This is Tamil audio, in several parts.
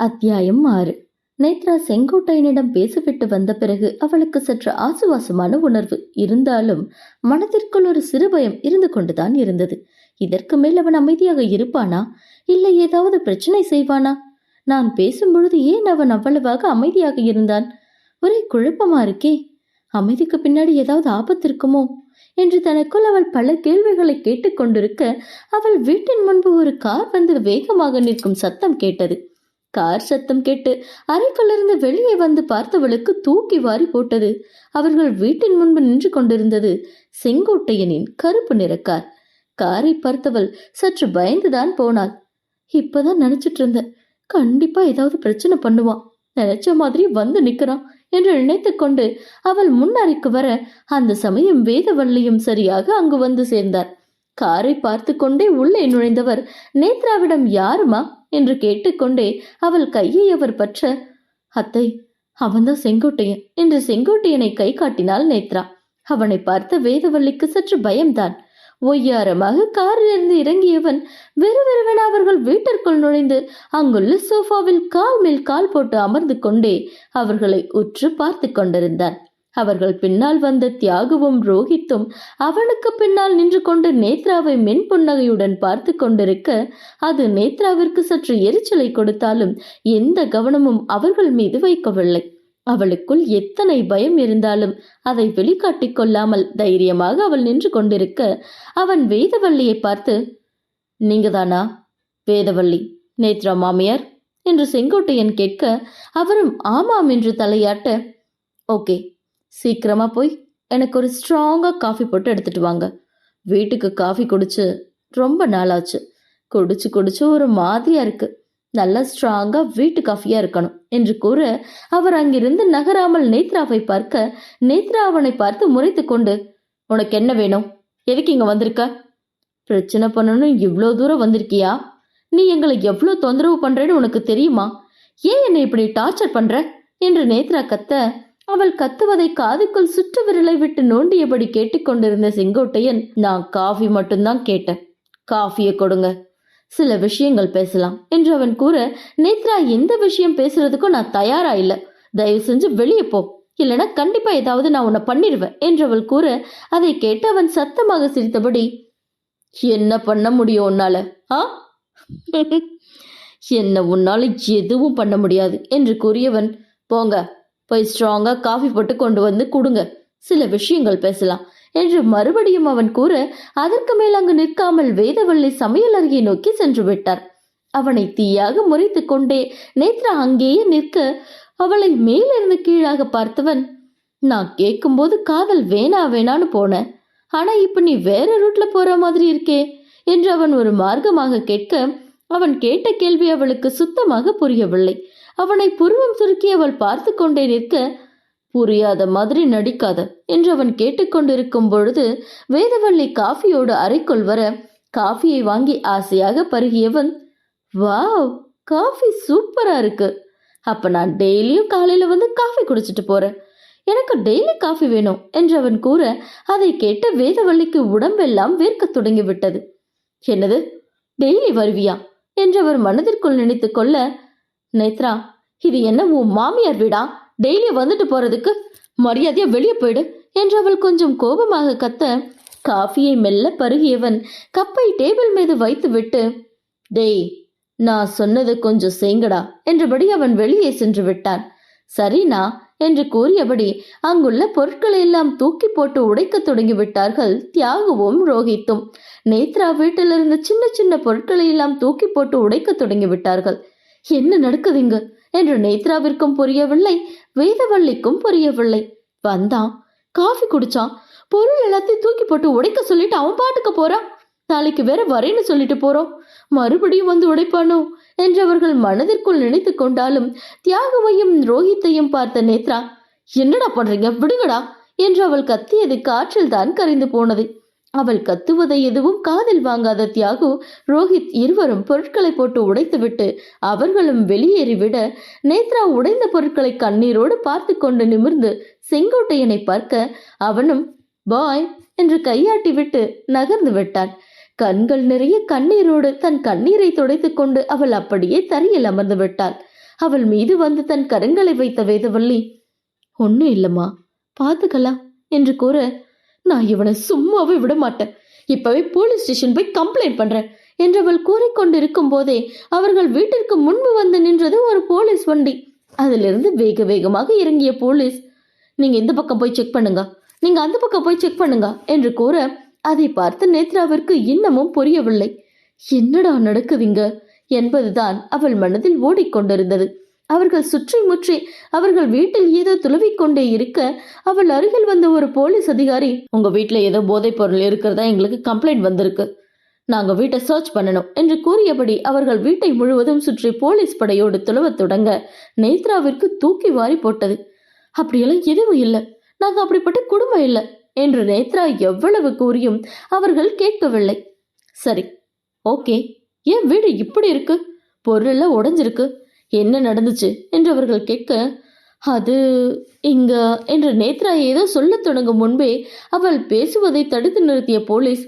அத்தியாயம் ஆறு. நேத்ரா செங்கோட்டையனிடம் பேசிவிட்டு வந்த பிறகு அவளுக்கு சற்று ஆசுவாசமான உணர்வு. இருந்தாலும் மனதிற்குள் ஒரு சிறு பயம் இருந்து கொண்டுதான் இருந்தது. இதற்கு மேல் அவன் அமைதியாக இருப்பானா? இல்லை ஏதாவது பிரச்சனை செய்வானா? நான் பேசும்பொழுது ஏன் அவன் அவ்வளவாக அமைதியாக இருந்தான்? ஒரே குழப்பமா இருக்கே. அமைதிக்கு பின்னாடி ஏதாவது ஆபத்து இருக்குமோ என்று தனக்குள் அவள் பல கேள்விகளை கேட்டுக்கொண்டிருக்க அவள் வீட்டின் முன்பு ஒரு கார் வந்து வேகமாக நிற்கும் சத்தம் கேட்டது. கார் சத்தம் கேட்டு அறைக்குள்ளிருந்து வெளியே வந்து பார்த்தவளுக்கு தூக்கி வாரி போட்டது. அவர்கள் வீட்டின் முன்பு நின்று கொண்டிருந்தது செங்கோட்டையனின் கருப்பு நிற கார். காரை பார்த்தவள் சற்று பயந்துதான் போனாள். இப்பதான் நினைச்சிட்டு இருந்த கண்டிப்பா ஏதாவது பிரச்சனை பண்ணுவான். நினைச்ச மாதிரி வந்து நிக்கிறான் என்று நினைத்து கொண்டு அவள் முன்னறைக்கு வர அந்த சமயம் வேதவள்ளியும் சரியாக அங்கு வந்து சேர்ந்தார். காரை பார்த்து கொண்டே உள்ளே நுழைந்தவர் நேத்ராவிடம் யாருமா? என்று கேட்டுக்கொண்டே அவள் கையை அவர் பற்ற அத்தை அவன்தான் செங்கோட்டையன். என்று செங்கோட்டையனை கை காட்டினாள் நேத்ரா. அவனை பார்த்த வேதவள்ளிக்கு சற்று பயம்தான். ஒய்யாரமாக காரிலிருந்து இறங்கியவன் வெறுவெறுவென அவர்கள் வீட்டிற்குள் நுழைந்து அங்குள்ள சோஃபாவில் கால் மேல் கால் போட்டு அமர்ந்து கொண்டே அவர்களை உற்று பார்த்து கொண்டிருந்தான். அவர்கள் பின்னால் வந்த தியாகுவும் ரோஹித்தும் அவனுக்கு பின்னால் நின்று கொண்டு நேத்ராவை மென் புன்னகையுடன் பார்த்து கொண்டிருக்க அது நேத்ராவிற்கு சற்று எரிச்சலை கொடுத்தாலும் எந்த கவனமும் அவர்கள் மீது வைக்கவில்லை. அவளுக்குள் எத்தனை பயம் இருந்தாலும் அதை வெளிக்காட்டிக் கொள்ளாமல் தைரியமாக அவள் நின்று கொண்டிருக்க அவன் வேதவள்ளியை பார்த்து நீங்கதானா? வேதவள்ளி நேத்ரா மாமியார்? என்று செங்கோட்டையன் கேட்க அவரும் ஆமாம் என்று தலையாட்ட ஓகே சீக்கிரமாக போய் எனக்கு ஒரு ஸ்ட்ராங்காக காஃபி போட்டு எடுத்துட்டு வாங்க. வீட்டுக்கு காஃபி குடிச்சு ரொம்ப நாளாச்சு. குடிச்சு குடிச்சு ஒரு மாதிரியா இருக்கு. நல்லா ஸ்ட்ராங்காக வீட்டு காஃபியாக இருக்கணும் என்று கூற அவர் அங்கிருந்து நகராமல் நேத்ராவை பார்க்க நேத்ரா அவனை பார்த்து முறைத்து கொண்டு உனக்கு என்ன வேணும்? எதுக்கு இங்கே வந்திருக்க? பிரச்சனை பண்ணணும் இவ்வளோ தூரம் வந்திருக்கியா? நீ எங்களை எவ்வளோ தொந்தரவு பண்ணுறேன்னு உனக்கு தெரியுமா? ஏன் என்னை இப்படி டார்ச்சர் பண்ணுற என்று நேத்ரா கத்த அவள் கத்துவதை காதுக்குள் சுற்று விரலை விட்டு நோண்டியபடி கேட்டுக்கொண்டிருந்த செங்கோட்டையன் நான் காஃபி மட்டும்தான் கேட்டேன். காஃபியை கொடுங்க. சில விஷயங்கள் பேசலாம். என்று அவன் கூற நேத்ரா எந்த விஷயம் பேசுறதுக்கும் நான் தயாரா இல்ல. தயவு செஞ்சு வெளியே போ. இல்லைன்னா கண்டிப்பா ஏதாவது நான் உன்னை பண்ணிடுவேன் என்று அவள் கூற அதை கேட்டு அவன் சத்தமாக சிரித்தபடி என்ன பண்ண முடியும் உன்னால? ஆ? என்ன உன்னால எதுவும் பண்ண முடியாது. என்று கூறியவன் போங்க. போய் ஸ்ட்ராங்காக காஃபி போட்டு கொண்டு வந்து கொடுங்க. சில விஷயங்கள் பேசலாம். என்று மறுபடியும் அவன் கூற அதற்கு மேல் அங்கு நிற்காமல் வேதவள்ளி சமையல் அருகே நோக்கி சென்று விட்டார். அவனை தீயாக முறைத்து கொண்டே நேத்ரா அங்கேயே நிற்க அவளை மேலிருந்து கீழாக பார்த்தவன் நான் கேட்கும்போது காதல் வேணா வேணான்னு போனேன் ஆனா இப்ப நீ வேற ரூட்ல போற மாதிரி இருக்கே என்று அவன் ஒரு மார்க்கமாக கேட்க அவன் கேட்ட கேள்வி அவளுக்கு சுத்தமாக புரியவில்லை. அவனை புருவம் சுருக்கி அவள் பார்த்து கொண்டே நிற்க புரியாத மாதிரி நடிக்காத என்று அவன் கேட்டுக்கொண்டிருக்கும் பொழுது வேதவள்ளி காஃபியோடு அறைக்குள் வர காஃபியை வாங்கி ஆசையாக பருகியவன் வாவ் காஃபி சூப்பரா இருக்கு. அப்ப நான் டெய்லியும் காலையில வந்து காஃபி குடிச்சிட்டு போறேன். எனக்கு டெய்லி காஃபி வேணும் என்று அவன் கூற அதை கேட்ட வேதவள்ளிக்கு உடம்பெல்லாம் வேர்க்க தொடங்கி விட்டது என்னது? டெய்லி வருவியா? என்று அவர் மனதிற்குள் நினைத்து கொள்ள நேத்ரா இது என்ன உன் மாமியார் வீடா? டெய்லி வந்துட்டு போறதுக்கு மரியாதையா வெளியே போயிடு என்று அவள் கொஞ்சம் கோபமாக கத்த காஃபியை மெல்ல பருகியவன் கப்பை டேபிள் மீது வைத்து விட்டு டேய் நான் சொன்னது கொஞ்சம் செய்ங்கடா என்றபடி அவன் வெளியே சென்று விட்டான். சரினா என்று கூறியபடி அங்குள்ள பொருட்களை எல்லாம் தூக்கி போட்டு உடைக்க தொடங்கி விட்டார்கள் தியாகுவும் ரோஹித்தும் நேத்ரா வீட்டிலிருந்து சின்ன சின்ன பொருட்களை எல்லாம் தூக்கி போட்டு உடைக்க தொடங்கி என்ன நடக்குது இங்கு என்று நேத்ராவிற்கும் புரியவில்லை வேதவள்ளிக்கும் புரியவில்லை. வந்தான் காஃபி குடிச்சான் பொருள் எல்லாத்தையும் தூக்கி போட்டு உடைக்க சொல்லிட்டு அவன் பாட்டுக்கு போறான் நாளைக்கு வேற வரேன்னு சொல்லிட்டு போறோம். மறுபடியும் வந்து உடைப்பானோ? என்று அவர்கள் மனதிற்குள் நினைத்து கொண்டாலும் தியாகமையும் ரோஹித்தையும் பார்த்த நேத்ரா என்னடா பண்றீங்க? விடுங்கடா என்று அவள் கத்தியது காற்றில் தான் கரைந்து போனது. அவள் கத்துவதை எதுவும் காதில் வாங்காத தியாகு ரோஹித் இருவரும் பொருட்களை போட்டு உடைத்துவிட்டு அவர்களும் வெளியேறிவிட நேத்ரா உடைந்த பொருட்களை கண்ணீரோடு பார்த்து கொண்டு நிமிர்ந்து செங்கோட்டையனை பார்க்க அவனும் பாய் என்று கையாட்டிவிட்டு நகர்ந்து விட்டான். கண்கள் நிறைய கண்ணீரோடு தன் கண்ணீரை துடைத்துக் கொண்டு அவள் அப்படியே தரையில் அமர்ந்து விட்டாள். அவள் மீது வந்து தன் கரங்களை வைத்த வேதவள்ளி ஒன்றும் இல்லைம்மா பார்த்துக்கலாம் என்று கூற நான் இவனை சும்மாவே விட மாட்டேன். இப்பவே போலீஸ் ஸ்டேஷன் போய் கம்ப்ளைண்ட் பண்றேன் என்று அவள் கூறிக்கொண்டிருக்கும் போதே அவர்கள் வீட்டிற்கு முன்பு வந்து நின்றது ஒரு போலீஸ் வண்டி. அதிலிருந்து வேக வேகமாக இறங்கிய போலீஸ் நீங்க இந்த பக்கம் போய் செக் பண்ணுங்க. நீங்க அந்த பக்கம் போய் செக் பண்ணுங்க என்று கூற அதை பார்த்து நேத்ராவிற்கு இன்னமும் புரியவில்லை. என்னடா நடக்குதுங்க என்பதுதான் அவள் மனதில் ஓடிக்கொண்டிருந்தது. அவர்கள் சுற்றி முற்றி அவர்கள் வீட்டில் ஏதோ துளவிக்கொண்டே இருக்க அவள் அருகில் வந்த ஒரு போலீஸ் அதிகாரி உங்க வீட்டில் ஏதோ போதைப் பொருள் இருக்கிறதா? எங்களுக்கு கம்ப்ளைண்ட் வந்திருக்கு. நாங்க வீட்டை சர்ச் பண்ணணும் என்று கூறியபடி அவர்கள் வீட்டை முழுவதும் சுற்றி போலீஸ் படையோடு துளவத் தொடங்க நேத்ராவிற்கு தூக்கி வாரி போட்டது. அப்படியெல்லாம் எதுவும் இல்லை. நாங்க அப்படிப்பட்ட குடும்பம் இல்லை என்று நேத்ரா எவ்வளவு கூறியும் அவர்கள் கேட்கவில்லை. சரி ஓகே. ஏன் வீடு இப்படி இருக்கு? பொருள் எல்லாம் உடஞ்சிருக்கு. என்ன நடந்துச்சு என்று அவர்கள் கேட்க அது இங்க என்று நேத்ரா ஏதோ சொல்லத் தொடங்கும் முன்பே அவள் பேசுவதை தடுத்து நிறுத்திய போலீஸ்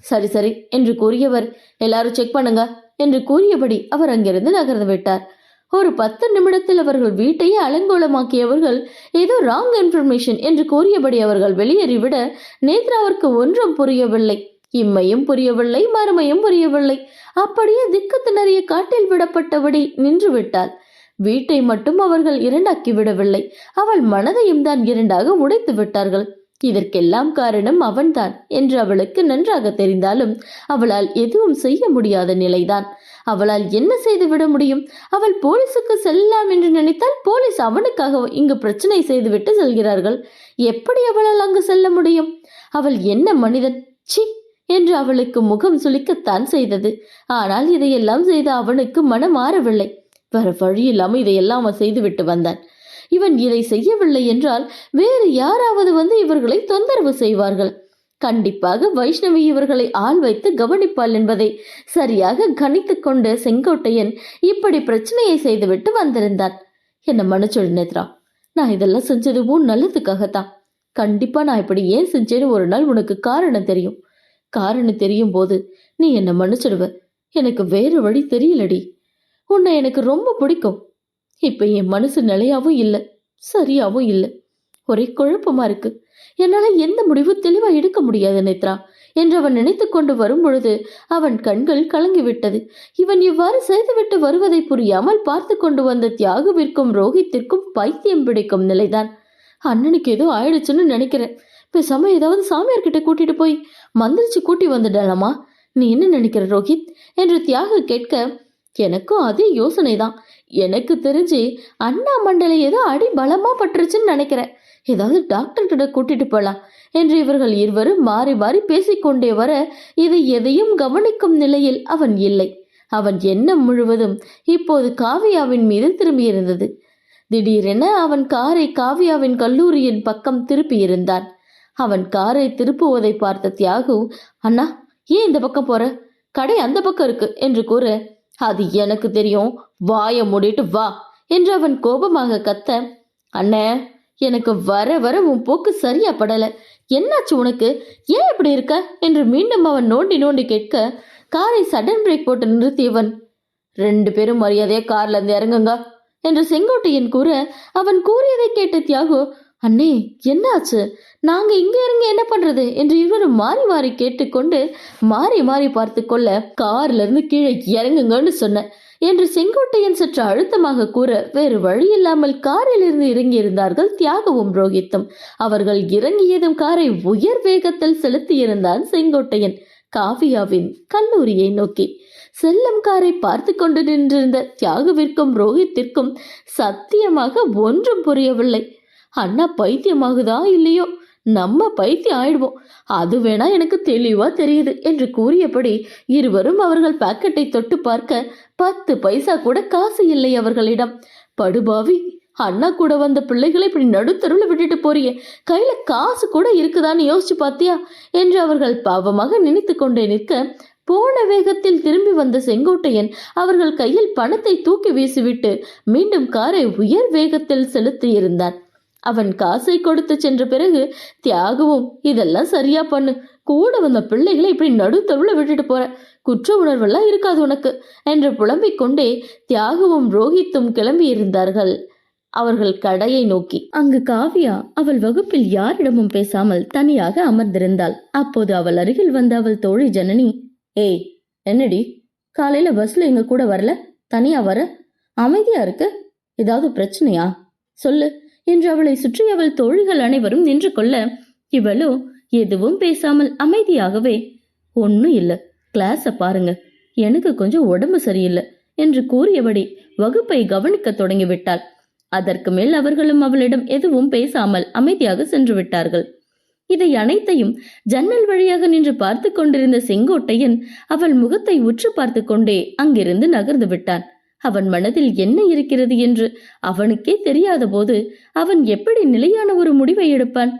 சரி சரி என்று கூறியவர் எல்லாரும் செக் பண்ணுங்க என்று கூறியபடி அவர் அங்கிருந்து நகர்ந்து விட்டார். ஒரு பத்து நிமிடத்தில் அவர்கள் வீட்டையே அலங்கோலமாக்கியவர்கள் ஏதோ ராங் இன்ஃபர்மேஷன் என்று கூறியபடி அவர்கள் வெளியேறிவிட நேத்ராவிற்கு ஒன்றும் புரியவில்லை. இம்மையும் புரியவில்லை மறுமையும் புரியவில்லை. அப்படியே திக்கு திணறிய காட்டில் விடப்பட்டபடி நின்று விட்டாள் வீட்டை மட்டும் அவர்கள் இரண்டாக்கி விடவில்லை. அவள் மனதையும் தான் இரண்டாக உடைத்து விட்டார்கள். இதற்கெல்லாம் காரணம் அவன்தான் என்று அவளுக்கு நன்றாக தெரிந்தாலும் அவளால் எதுவும் செய்ய முடியாத நிலைதான். அவளால் என்ன செய்து விட முடியும்? அவள் போலீசுக்கு செல்லலாம் என்று நினைத்தால் போலீஸ் அவனுக்காக இங்கு பிரச்சனை செய்துவிட்டு செல்கிறார்கள். எப்படி அவளால் அங்கு செல்ல முடியும்? அவள் என்ன மனிதன்? சி என்று அவளுக்கு முகம் சுளிக்கத்தான் செய்தது. ஆனால் இதையெல்லாம் செய்த அவனுக்கு மனம் மாறவில்லை. வேற வழி இல்லாம இதையெல்லாம் அவன் செய்துவிட்டு வந்தான். இவன் இதை செய்யவில்லை என்றால் வேறு யாராவது வந்து இவர்களை தொந்தரவு செய்வார்கள். கண்டிப்பாக வைஷ்ணவி இவர்களை ஆள் வைத்து கவனிப்பாள் என்பதை சரியாக கணித்து கொண்டு செங்கோட்டையன் இப்படி பிரச்சனையை செய்துவிட்டு வந்திருந்தான். என்ன மன்னிச்சொல் நேத்ரா நான் இதெல்லாம் செஞ்சது உன் நல்லதுக்காகத்தான். கண்டிப்பா நான் இப்படி ஏன் செஞ்சேன்னு ஒரு நாள் உனக்கு காரணம் தெரியும். காரணம் தெரியும் போது நீ என்னை மன்னிச்சிடுவ. எனக்கு வேறு வழி தெரியலடி. உன்னை எனக்கு ரொம்ப பிடிக்கும். இப்ப என் மனசு நிலையாவும் இல்லை சரியாவும் இல்லை. ஒரே குழப்பமா இருக்கு. என்னால் எந்த முடிவு தெளிவாக எடுக்க முடியாது நேத்ரா. என்று அவன் நினைத்து கொண்டு வரும் பொழுது அவன் கண்கள் கலங்கிவிட்டது. இவன் இவ்வாறு செய்துவிட்டு வருவதை புரியாமல் பார்த்து கொண்டு வந்த தியாகுவிற்கும் ரோஹித்திற்கும் பைத்தியம் பிடிக்கும் நிலைதான். அண்ணனுக்கு ஏதோ ஆயிடுச்சுன்னு நினைக்கிறேன். பேசாம ஏதாவது சாமியார் கிட்ட கூட்டிட்டு போய் மந்திரிச்சு கூட்டி வந்துடலாமா நீ என்ன நினைக்கிற ரோஹித்? என்று தியாக கேட்க எனக்கும் அதே யோசனை தான் எனக்கு தெரிஞ்சு அண்ணா மண்டலை ஏதோ அடி பலமா பட்டுருச்சுன்னு நினைக்கிறேன். ஏதாவது டாக்டர் கிட்ட கூட்டிட்டு போலாம். என்று இவர்கள் இருவரும் மாறி மாறி பேசிக்கொண்டே வர இது எதையும் கவனிக்கும் நிலையில் அவன் இல்லை. அவன் எண்ணம் முழுவதும் இப்போது காவியாவின் மீது திரும்பியிருந்தது. திடீரென அவன் காரை காவியாவின் கல்லூரியின் பக்கம் திருப்பியிருந்தான் அவன் காரை திருப்புவதை பார்த்த தியாகு அண்ணா ஏன் இந்த பக்கம் போற? கடை அந்த பக்கம் இருக்கு என்று கூற அது எனக்கு தெரியும். வாயை மூடிட்டு வா என்று அவன் கோபமாக கத்த அண்ணே எனக்கு வர வர உன் போக்கு சரியா படல. என்னாச்சு உனக்கு? ஏன் இப்படி இருக்க? என்று மீண்டும் அவன் நோண்டி நோண்டி கேட்க காரை சடன் பிரேக் போட்டு நிறுத்தியவன் ரெண்டு பேரும் மரியாதையா கார்ல இருந்து இறங்குங்க என்று செங்கோட்டையன் கூற அவன் கூறியதை கேட்ட தியாகு அண்ணே என்னாச்சு? நாங்க இங்க இறங்கி என்ன பண்றது என்று இருவரும் மாறி மாறி கேட்டுக்கொண்டு மாறி மாறி பார்த்து கொள்ள கார்ல இருந்து கீழே இறங்குங்கன்னு சொன்ன என்று செங்கோட்டையன் சற்று அழுத்தமாக கூற வேறு வழி இல்லாமல் காரில் இருந்து இறங்கி இருந்தார்கள் தியாகவும் ரோஹித்தும். அவர்கள் இறங்கியதும் காரை உயர் வேகத்தில் செலுத்தியிருந்தான் செங்கோட்டையன். காவியாவின் கல்லூரியை நோக்கி. செல்லம் காரை பார்த்து கொண்டு நின்றிருந்த தியாகுவிற்கும் ரோஹித்திற்கும் சத்தியமாக ஒன்றும் புரியவில்லை. அண்ணா பைத்தியமாகுதா இல்லையோ? நம்ம பைத்தியம் ஆயிடுவோம். அது வேணா எனக்கு தெளிவா தெரியுது என்று கூறியபடி இருவரும் அவர்கள் பாக்கெட்டை தொட்டு பார்க்க பத்து பைசா கூட காசு இல்லை அவர்களிடம். படுபாவி அண்ணா கூட வந்த பிள்ளைகளை இப்படி நடுத்தருவில் விட்டுட்டு போறியே. கையில காசு கூட இருக்குதான்னு யோசிச்சு பார்த்தியா என்று அவர்கள் பாவமாக நினைத்து கொண்டே நிற்க போன வேகத்தில் திரும்பி வந்த செங்கோட்டையன் அவர்கள் கையில் பணத்தை தூக்கி வீசிவிட்டு மீண்டும் காரை உயர் வேகத்தில் செலுத்தியிருந்தான். அவன் காசை கொடுத்து சென்ற பிறகு தியாகவும் இதெல்லாம் சரியா பண்ணு. கூட வந்த பிள்ளைகளை இப்படி நடுத்தருவில் விட்டுட்டு போற. குற்ற உணர்வெல்லாம் இருக்காது உனக்கு என்று புலம்பிக் கொண்டே தியாகவும் ரோஹித்தும் கிளம்பி இருந்தார்கள். அவர்கள் கடையை நோக்கி. அங்கு காவியா அவள் வகுப்பில் யாரிடமும் பேசாமல் தனியாக அமர்ந்திருந்தாள். அப்போது அவள் அருகில் வந்த அவள் தோழி ஜனனி ஏய் என்னடி? காலையில பஸ்ல எங்க கூட வரல? தனியா வர? அமைதியா இருக்கு? ஏதாவது பிரச்சனையா? சொல்லு. என்று அவளை சுற்றி அவள் தோழிகள் அனைவரும் நின்று கொள்ள இவளோ எதுவும் பேசாமல் அமைதியாகவே ஒன்னும் இல்ல கிளாஸ பாருங்க எனக்கு கொஞ்சம் உடம்பு சரியில்லை என்று கூறியபடி வகுப்பை கவனிக்க தொடங்கிவிட்டாள். அதற்கு மேல் அவர்களும் அவளிடம் எதுவும் பேசாமல் அமைதியாக சென்று விட்டார்கள். இதை அனைத்தையும் ஜன்னல் வழியாக நின்று பார்த்து கொண்டிருந்த செங்கோட்டையன் அவள் முகத்தை உற்று பார்த்து கொண்டே அங்கிருந்து நகர்ந்து விட்டான். அவன் மனதில் என்ன இருக்கிறது என்று அவனுக்கே தெரியாத போது அவன் எப்படி நிலையான ஒரு முடிவை எடுப்பான்?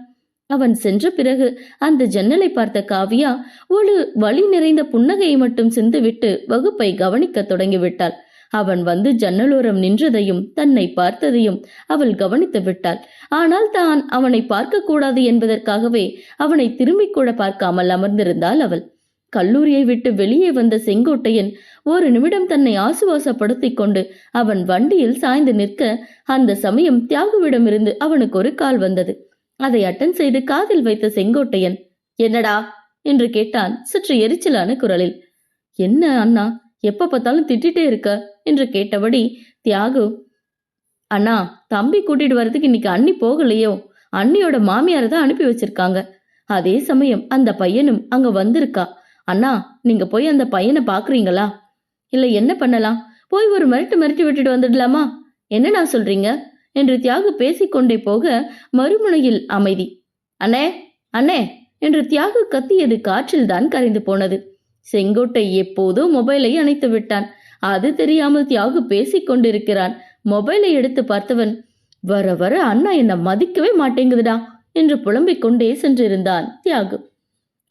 அவன் சென்ற பிறகு அந்த ஜன்னலை பார்த்த காவியா ஒரு வழி நிறைந்த புன்னகையை மட்டும் சிந்துவிட்டு வகுப்பை கவனிக்க தொடங்கிவிட்டாள். அவன் வந்து ஜன்னலோரம் நின்றதையும் தன்னை பார்த்ததையும் அவள் கவனித்து விட்டாள். ஆனால் தான் அவனை பார்க்க கூடாது என்பதற்காகவே அவனை திரும்பிக் கூட பார்க்காமல் அமர்ந்திருந்தாள் அவள். கல்லூரியை விட்டு வெளியே வந்த செங்கோட்டையன் ஒரு நிமிடம் தன்னை ஆசுவாசப்படுத்திக் கொண்டு அவன் வண்டியில் சாய்ந்து நிற்க அந்த சமயம் தியாகுவிடமிருந்து அவனுக்கு ஒரு கால் வந்தது. அதை அட்டன் செய்து காதில் வைத்த செங்கோட்டையன் என்னடா? என்று கேட்டான் சற்று எரிச்சலான குரலில். என்ன அண்ணா எப்ப பார்த்தாலும் திட்டிட்டே இருக்க? என்று கேட்டபடி தியாகு அண்ணா தம்பி கூட்டிட்டு வர்றதுக்கு இன்னைக்கு அண்ணி போகலையோ? அண்ணியோட மாமியார தான் அனுப்பி வச்சிருக்காங்க. அதே சமயம் அந்த பையனும் அங்க வந்திருக்கா. அண்ணா நீங்க போய் அந்த பையனை பாக்குறீங்களா இல்ல என்ன பண்ணலாம்? போய் ஒரு மிரட்டு மிரட்டி விட்டுட்டு வந்துடலாமா? என்னண்ணா சொல்றீங்க? என்று தியாகு பேசிக்கொண்டே போக மறுமுனையில் அமைதி. அண்ணே அண்ணே என்று தியாகு கத்தியது காற்றில்தான் கரைந்து போனது. செங்கோட்டை எப்போதோ மொபைலை அணைத்து விட்டான். அது தெரியாமல் தியாகு பேசிக்கொண்டிருக்கிறான். மொபைலை எடுத்து பார்த்தவன் வர வர அண்ணா என்னை மதிக்கவே மாட்டேங்குதுடா என்று புலம்பிக் கொண்டே சென்றிருந்தான் தியாகு.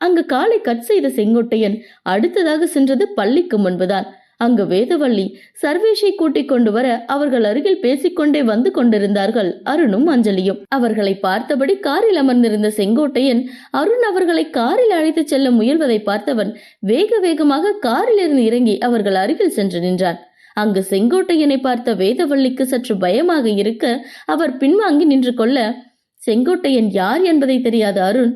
அங்கு காலை கட் செய்த செங்கோட்டையன் அடுத்ததாக சென்றது பள்ளிக்கு முன்புதான். அங்கு வேதவள்ளி சர்வேஷை கூட்டிக் கொண்டு வர அவர்கள் அருகில் பேசிக்கொண்டே வந்து கொண்டிருந்தார்கள் அருணும் அஞ்சலியும். அவர்களை பார்த்தபடி காரில் அமர்ந்திருந்த செங்கோட்டையன் அருண் அவர்களை காரில் அழைத்துச் செல்ல முயல்வதை பார்த்தவன் வேக வேகமாக காரில் இருந்து இறங்கி அவர்கள் அருகில் சென்று நின்றான். அங்கு செங்கோட்டையனை பார்த்த வேதவள்ளிக்கு சற்று பயமாக இருக்க அவர் பின்வாங்கி நின்று கொள்ள செங்கோட்டையன் யார் என்பதை தெரியாத அருண்?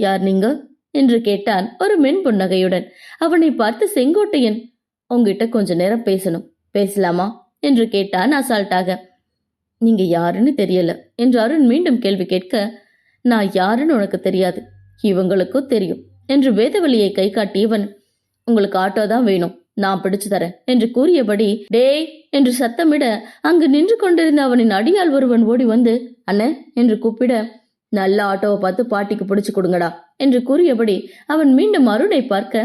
யார் நீங்க என்று கேட்டான் ஒரு மென் புன்னகையுடன். அவனை பார்த்து செங்கோட்டையன் உங்ககிட்ட கொஞ்ச நேரம் பேசணும். பேசலாமா? என்று கேட்டான் அசால்ட்டாக. நீங்க யாருன்னு தெரியல என்று அருண் மீண்டும் கேள்வி கேட்க நான் யாருன்னு உனக்கு தெரியாது. இவங்களுக்கும் தெரியும் என்று வேதவழியை கை காட்டியவன் உங்களுக்கு ஆட்டோ தான் வேணும். நான் பிடிச்சு தரேன் என்று கூறியபடி டேய் என்று சத்தமிட அங்கு நின்று கொண்டிருந்த அவனின் அடியால் ஒருவன் ஓடி வந்து அண்ணன் என்று கூப்பிட நல்ல ஆட்டோவை பார்த்து பாட்டிக்கு பிடிச்சு கொடுங்கடா என்று கூறியபடி அவன் மீண்டும் அருணை பார்க்க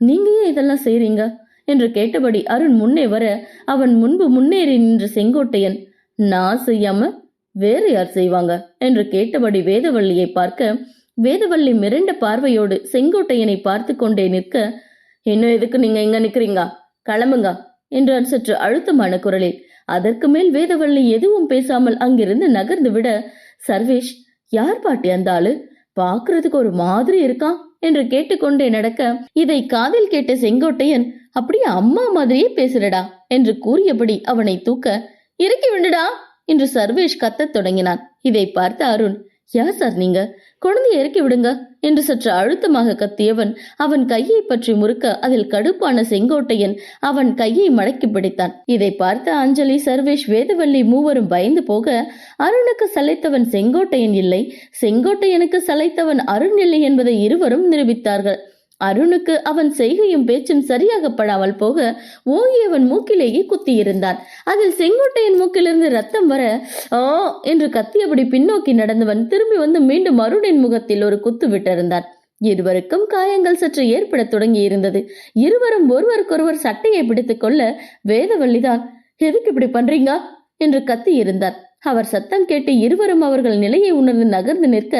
நீங்க ஏன் இதெல்லாம் செய்றீங்க? என்று கேட்டபடி அருண் முன்னே வர அவன் முன்பு முன்னேறி நின்ற செங்கோட்டையன் நான் செய்யாம வேறு யார் செய்வாங்க? என்று கேட்டபடி வேதவள்ளியை பார்க்க வேதவள்ளி மிரண்ட பார்வையோடு செங்கோட்டையனை பார்த்து கொண்டே நிற்க இன்னும் எதுக்கு நீங்க இங்க நிக்கிறீங்க? கிளம்புங்க என்றான் சற்று அழுத்தமான குரலில். அதற்கு மேல் வேதவள்ளி எதுவும் பேசாமல் அங்கிருந்து நகர்ந்து விட சர்வேஷ் யார் பாட்டி அந்த ஆளு? பாக்குறதுக்கு ஒரு மாதிரி இருக்கான் என்று கேட்டுக்கொண்டே நடக்க இதை காதில் கேட்ட செங்கோட்டையன் அப்படியே அம்மா மாதிரியே பேசுறடா என்று கூறியபடி அவனை தூக்க இறக்கி விடுடா என்று சர்வேஷ் கத்தத் தொடங்கினான். இதை பார்த்த அருண் யார் சார் நீங்க? குழந்தைய இறக்கி விடுங்க என்று சற்று அழுத்தமாக கத்தியவன் அவன் கையை பற்றி முறுக்க அதில் கடுப்பான செங்கோட்டையன் அவன் கையை மடக்கி பிடித்தான். இதை பார்த்த அஞ்சலி சர்வேஷ் வேதவள்ளி மூவரும் பயந்து போக அருணுக்கு சளைத்தவன் செங்கோட்டையன் இல்லை. செங்கோட்டையனுக்கு சளைத்தவன் அருண் இல்லை என்பதை இருவரும் நிரூபித்தார்கள். அருணுக்கு அவன் செய்கையும் பேச்சும் சரியாக படாமல் போக ஓங்கி அவன் மூக்கிலேயே குத்தியிருந்தான். அதில் செங்கோட்டையின் மூக்கிலிருந்து ரத்தம் வர ஓ என்று கத்தியபடி பின்னோக்கி நடந்தவன் திரும்பி வந்து மீண்டும் அருணின் முகத்தில் ஒரு குத்து விட்டிருந்தான். இருவருக்கும் காயங்கள் சற்று ஏற்படத் தொடங்கி இருந்தது இருவரும் ஒருவருக்கொருவர் சட்டையை பிடித்துக் கொள்ள வேதவள்ளிதான் எதுக்கு இப்படி பண்றீங்க? என்று கத்தி இருந்தார் அவர் சத்தம் கேட்டு இருவரும் அவர்கள் நிலையை உணர்ந்து நகர்ந்து நிற்க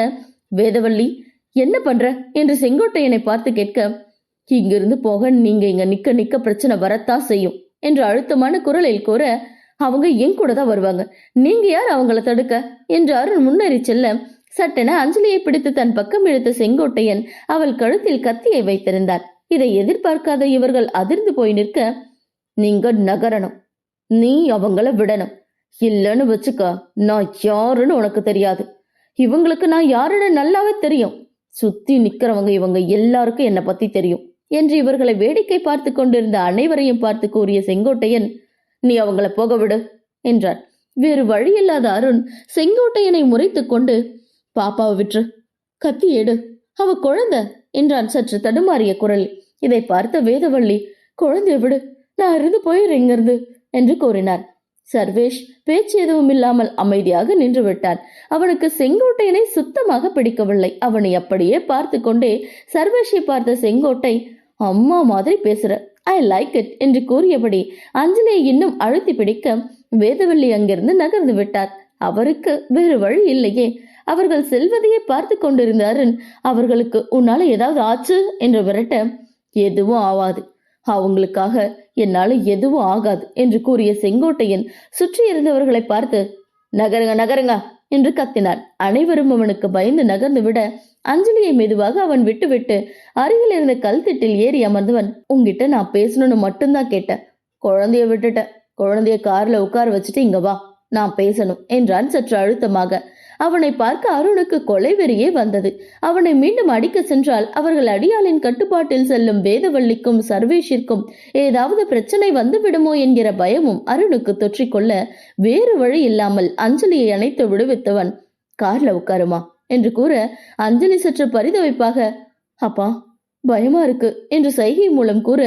வேதவள்ளி என்ன பண்ற? என்று செங்கோட்டையனை பார்த்து கேட்க இங்கிருந்து போக நீங்க இங்க நிக்க நிக்க பிரச்சனை வரத்தான் செய்யும் என்று அழுத்தமான குரலில் கூற அவங்க என் கூட தான் வருவாங்க. நீங்க யார் அவங்கள தடுக்க? என்று அருண் முன்னேறி செல்ல சட்டென அஞ்சலியை பிடித்து தன் பக்கம் இழுத்த செங்கோட்டையன் அவள் கழுத்தில் கத்தியை வைத்திருந்தார். இதை எதிர்பார்க்காத இவர்கள் அதிர்ந்து போய் நிற்க நீங்க நகரணும். நீ அவங்கள விடணும். இல்லைன்னு வச்சுக்க நான் யாருன்னு உனக்கு தெரியாது. இவங்களுக்கு நான் யாருன்னு நல்லாவே தெரியும். சுத்தி நிக்கிறவங்க இவங்க எல்லாருக்கும் என்னை பத்தி தெரியும். என்று இவர்களை வேடிக்கை பார்த்து கொண்டிருந்த அனைவரையும் பார்த்து கூறிய செங்கோட்டையன் நீ அவங்கள போக விடு என்றார். வேறு வழியில்லாத அருண் செங்கோட்டையனை முறைத்து கொண்டு பாப்பாவை விற்று கத்தி எடு அவ குழந்தை என்றான் சற்று தடுமாறிய குரல் இதை பார்த்த வேதவள்ளி குழந்தைய விடு நான் இருந்து போயிரு இங்கிருந்து என்று கூறினார். சர்வேஷ் பேச்சு எதுவும் இல்லாமல் அமைதியாக நின்று விட்டான் அவனுக்கு செங்கோட்டையனை சுத்தமாக பிடிக்கவில்லை. அவனை அப்படியே பார்த்து கொண்டே சர்வேஷை பார்த்த செங்கோட்டை அம்மா மாதிரி பேசுற. ஐ லைக் இட் என்று கூறியபடி அஞ்சலியை இன்னும் அழுத்தி பிடிக்க வேதவள்ளி அங்கிருந்து நகர்ந்து விட்டார். அவருக்கு வேறு வழி இல்லையே. அவர்கள் செல்வதையே பார்த்து கொண்டிருந்த அருண் அவர்களுக்கு உன்னால ஏதாவது ஆச்சு? என்று விரட்ட எதுவும் ஆவாது. அவங்களுக்காக என்னால எதுவும் ஆகாது என்று கூறிய செங்கோட்டையன் சுற்றி இருந்தவர்களை பார்த்து நகருங்க நகருங்க என்று கத்தினார் அனைவரும் அவனுக்கு பயந்து நகர்ந்து விட அஞ்சலியை மெதுவாக அவன் விட்டுவிட்டு அருகில் இருந்த கல்திட்டில் ஏறி அமர்ந்தவன் உங்ககிட்ட நான் பேசணும்னு மட்டும்தான் கேட்டேன். குழந்தைய விட்டுட்ட குழந்தைய கார்ல உட்கார வச்சுட்டு இங்க வா. நான் பேசணும் என்றான் சற்று அழுத்தமாக. அவனை பார்க்க அருணுக்கு கொலைவெறியே வந்தது. அவனை மீண்டும் அடிக்க சென்றால் அவர்கள் அடியாளின் கட்டுப்பாட்டில் செல்லும் வேதவள்ளிக்கும் சர்வேஷிற்கும் ஏதாவது பிரச்சனை வந்து விடுமோ என்கிற பயமும் அருணுக்கு தொற்றிக்கொள்ள வேறு வழி இல்லாமல் அஞ்சலியை அணைத்து விடுவித்தவன் கார்ல உட்காருமா? என்று கூற அஞ்சலி சற்று பரிதவிப்பாக அப்பா பயமா இருக்கு என்று சைகை மூலம் கூற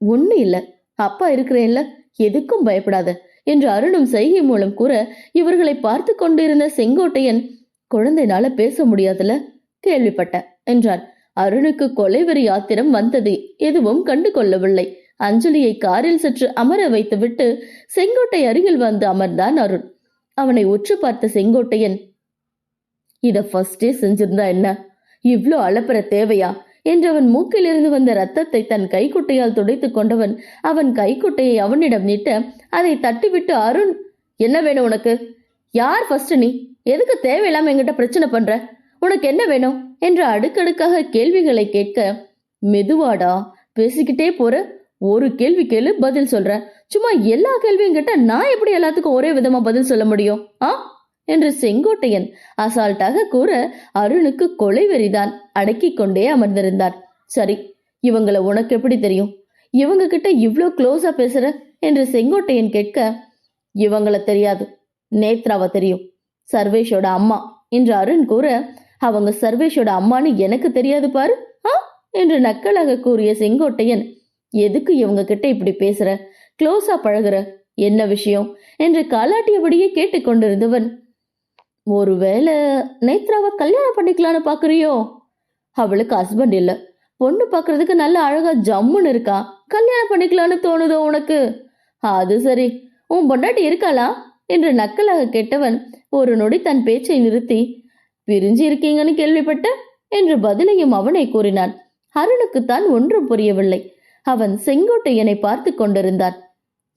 ஒண்ணு இல்ல. அப்பா இருக்கிறேன்ல. எதுக்கும் பயப்படாத என்று அருணும் செய்கை மூலம் கூற இவர்களை பார்த்து கொண்டிருந்த செங்கோட்டையன் குழந்தைனால பேச முடியாதுல? கேள்விப்பட்ட என்றார். அருணுக்கு கொலைவெறி ஆத்திரம் வந்தது எதுவும் கண்டு கொள்ளவில்லை. அஞ்சலியை காரில் சற்று அமர வைத்துவிட்டு செங்கோட்டை அருகில் வந்து அமர்ந்தான் அருண். அவனை உற்று பார்த்த செங்கோட்டையன் இத ஃபர்ஸ்டே செஞ்சிருந்தா என்ன? இவ்ளோ அளப்பற தேவையா? என்றவன் மூக்கிலிருந்து வந்த ரத்தத்தை தன் கைக்குட்டையால் துடைத்துக் கொண்டவன் அவன் கைக்குட்டையை அவனிடம் நீட்ட அதை தட்டிவிட்டு அருண் என்ன வேணும் உனக்கு? யார் ஃபர்ஸ்ட் நீ? எதுக்கு தேவையில்லாம என்கிட்ட பிரச்சனை பண்ற? உனக்கு என்ன வேணும்? என்று அடுக்கடுக்காக கேள்விகளை கேட்க மெதுவாடா பேசிக்கிட்டே போற. ஒரு கேள்வி கேளு பதில் சொல்றேன் சும்மா எல்லா கேள்வியும் கேட்டா நான் எப்படி எல்லாத்துக்கும் ஒரே விதமா பதில் சொல்ல முடியும்? ஆ? என்று செங்கோட்டையன் அசால்ட்டாக கூற அருணுக்கு கொலைவெறிதான் அடக்கிக் கொண்டே அமர்ந்திருந்தார். சரி இவங்கள உனக்கு எப்படி தெரியும்? இவங்க கிட்ட இவ்வளோ க்ளோஸா பேசுற என்று செங்கோட்டையன் கேட்க இவங்கள தெரியாது. நேத்ராவை தெரியும். சர்வேஷோட அம்மா என்று அருண் கூற அவங்க சர்வேஷோட அம்மான்னு எனக்கு தெரியாது பாரு ஆ? என்று நக்கலாக கூறிய செங்கோட்டையன் எதுக்கு இவங்க கிட்ட இப்படி பேசுற? க்ளோஸா பழகுற? என்ன விஷயம்? என்று காலாட்டியபடியே கேட்டுக்கொண்டிருந்தவன் ஒருவேளை நேத்ராவை கல்யாணம் பண்ணிக்கலான்னு பாக்குறியோ? அவளுக்கு ஹஸ்பண்ட் இல்ல. பொண்ணு பார்க்கறதுக்கு நல்ல அழகா ஜம்முன்னு இருக்கா. கல்யாணம் பண்ணிக்கலான்னு தோணுதோ உனக்கு? அது சரி. உன் பொண்டாட்டி இருக்காளா? என்று நக்கலாக கேட்டவன் ஒரு நொடி தன் பேச்சை நிறுத்தி பிரிஞ்சு இருக்கீங்கன்னு கேள்விப்பட்ட? என்று பதிலையும் அவனை கூறினான். அருணுக்குத்தான் ஒன்றும் புரியவில்லை. அவன் செங்கோட்டையனை பார்த்து கொண்டிருந்தான்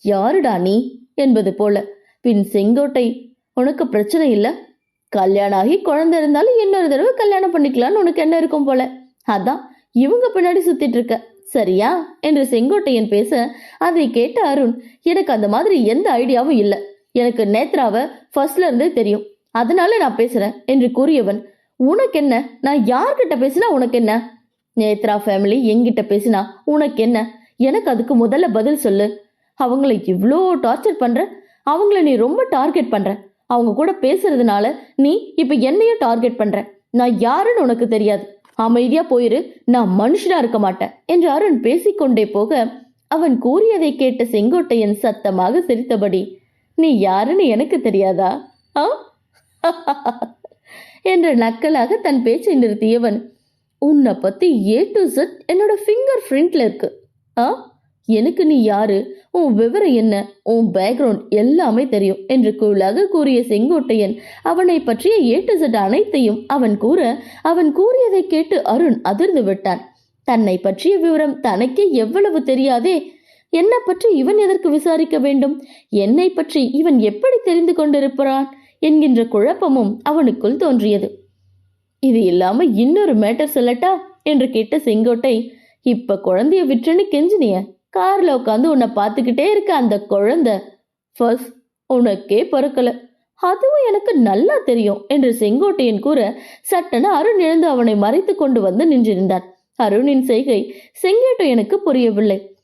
யாருடா நீ? என்பது போல. பின் செங்கோட்டை? உனக்கு பிரச்சனை இல்லை? கல்யாணம் ஆகி குழந்தை இருந்தாலும் இன்னொரு தடவை கல்யாணம் பண்ணிக்கலாம்னு உனக்கு என்ன இருக்கும் போல. அதான் இவங்க பின்னாடி சுத்திட்டு இருக்க. சரியா? என்று செங்கோட்டையன் பேச அதை கேட்ட அருண் எனக்கு அந்த மாதிரி எந்த ஐடியாவும் இல்லை. எனக்கு நேத்ராவை ஃபர்ஸ்ட்ல இருந்தே தெரியும். அதனால நான் பேசுறேன் என்று கூறியவன். உனக்கு என்ன? நான் யார்கிட்ட பேசினா உனக்கு என்ன? நேத்ரா ஃபேமிலி எங்கிட்ட பேசினா உனக்கு என்ன? எனக்கு அதுக்கு முதல்ல பதில் சொல்லு. அவங்கள இவ்வளோ டார்ச்சர் பண்ற? அவங்கள நீ ரொம்ப டார்கெட் பண்ற? அவங்க கூட பேசுறதுனால நீ இப்ப என்னையே டார்கெட் பண்ற? நான் யாருன்னு உனக்கு தெரியாது. அமைதியா போயிரு. நான் மனுஷனா இருக்க மாட்டேன் என்று அருண் பேசிக்கொண்டே போக அவன் கூறியதை கேட்ட செங்கோட்டையன் சத்தமாக சிரித்தபடி நீ யாருன்னு எனக்கு தெரியாதா? ஆ? என்ற நக்கலாக தன் பேச்சை நிறுத்தியவன் உன்னை பத்தி ஏ டு Z என்னோட ஃபிங்கர் பிரிண்ட்ல இருக்கு. ஆ? எனக்கு நீ யாரு? உன் விவரம் என்ன? உன் பேக்ரவுண்ட் எல்லாமே தெரியும் என்று கூலாக கூறிய செங்கோட்டையன் அவனை பற்றிய ஏ டு அனைத்தையும் அவன் கூற அவன் கூறியதை கேட்டு அருண் அதிர்ந்து விட்டான். தன்னை பற்றிய விவரம் தனக்கே எவ்வளவு தெரியாதே? என்னை பற்றி இவன் எதற்கு விசாரிக்க வேண்டும்? என்னை பற்றி இவன் எப்படி தெரிந்து கொண்டிருப்பான்? என்கின்ற குழப்பமும் அவனுக்குள் தோன்றியது. இது இல்லாம இன்னொரு மேட்டர் சொல்லட்டா? என்று கேட்ட செங்கோட்டை இப்ப குழந்தைய விற்றுன்னு கெஞ்சினிய? கார்ல உட்காந்து உன்னை பார்த்துக்கிட்டே இருக்க அந்த குழந்தை. ஃபர்ஸ்ட் உனக்கே பிறக்கல. அதுவும் எனக்கு நல்லா தெரியும் என்று செங்கோட்டையன் கூற சட்டென அருண் எழுந்து அவனை மறைத்து கொண்டு வந்து நின்றிருந்தான் அருணின் செய்கை செங்கோட்டையனுக்கு புரியவில்லை.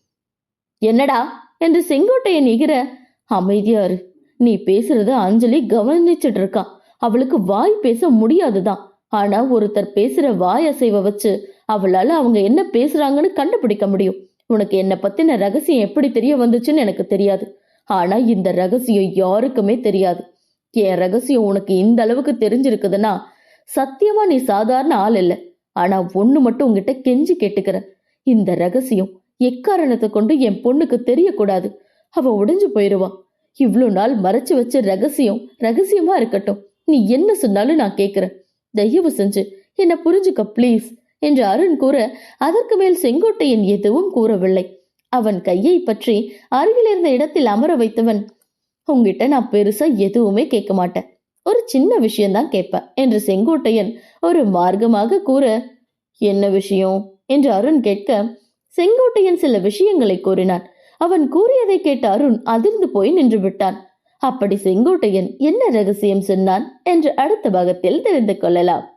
என்னடா? என்று செங்கோட்டையன் இகிற அமைதியாரு நீ பேசுறத அஞ்சலி கவனிச்சிட்டு இருக்கான் அவளுக்கு வாய் பேச முடியாதுதான். ஆனா ஒருத்தர் பேசுற வாய் அசைவ வச்சு அவளால அவங்க என்ன பேசுறாங்கன்னு கண்டுபிடிக்க முடியும். உனக்கு என்னை பத்தின ரகசியம் எப்படி தெரிய வந்துச்சுன்னு எனக்கு தெரியாது. ஆனா இந்த ரகசியம் யாருக்குமே தெரியாது. என் ரகசியம் உனக்கு இந்த அளவுக்கு தெரிஞ்சிருக்குதுன்னா சத்தியமா நீ சாதாரண ஆள் இல்ல. ஆனா ஒண்ணு மட்டும் உங்ககிட்ட கெஞ்சி கேட்டுக்கிற இந்த ரகசியம் எக்காரணத்தை கொண்டு என் பொண்ணுக்கு தெரியக்கூடாது. அவ உடைஞ்சு போயிருவா. இவ்வளோ நாள் மறைச்சு வச்ச ரகசியம் ரகசியமா இருக்கட்டும். நீ என்ன சொன்னாலும் நான் கேட்கிறேன் தயவு செஞ்சு என்ன புரிஞ்சுக்க ப்ளீஸ் என்று அருண் கூற அதற்கு மேல் செங்கோட்டையன் எதுவும் கூறவில்லை. அவன் கையை பற்றி அருகில் இருந்த இடத்தில் அமர வைத்தவன் உங்ககிட்ட நான் பெருசா எதுவுமே கேட்க மாட்டேன். ஒரு சின்ன விஷயம்தான் கேட்பேன் என்று செங்கோட்டையன் ஒரு மார்க்கமாக கூற என்ன விஷயம்? என்று அருண் கேட்க செங்கோட்டையன் சில விஷயங்களை கூறினான். அவன் கூறியதை கேட்ட அருண் அதிர்ந்து போய் நின்று விட்டான். அப்படி செங்கோட்டையன் என்ன ரகசியம் சொன்னான்? என்று அடுத்த பாகத்தில் தெரிந்து கொள்ளலாம்.